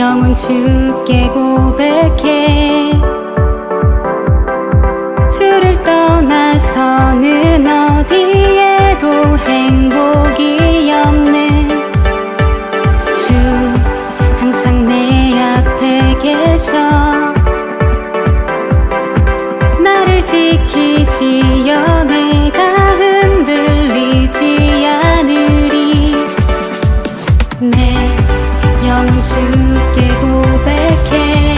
영은 주께 고백해. 영주께 고백해.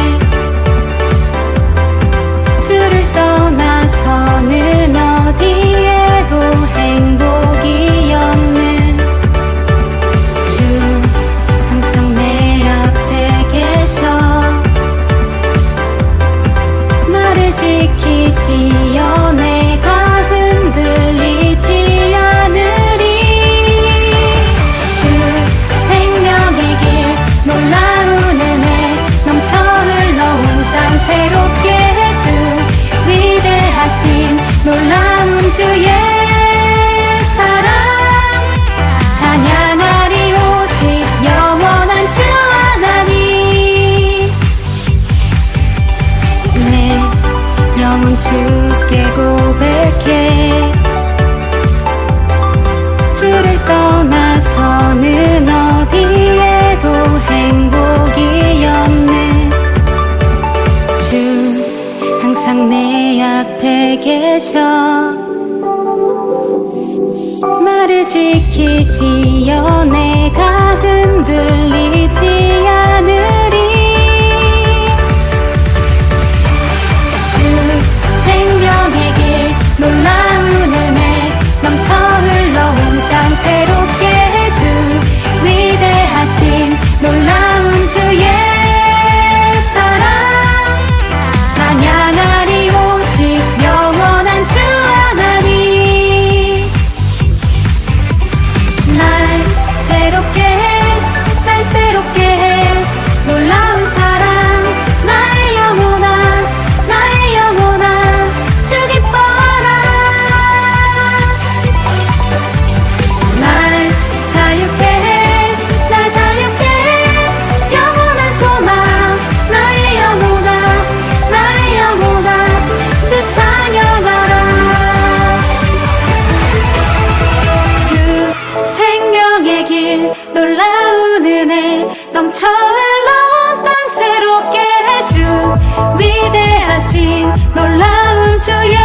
놀라운 주의 사랑. 찬양하리 오직 영원한 주 하나님. 내 영혼 주께 고백해. 항상 내 앞에 계셔. 나를 지키시오 놀라운 은혜 넘쳐 흘러온 땅 새롭게 해주 위대하신 놀라운 주의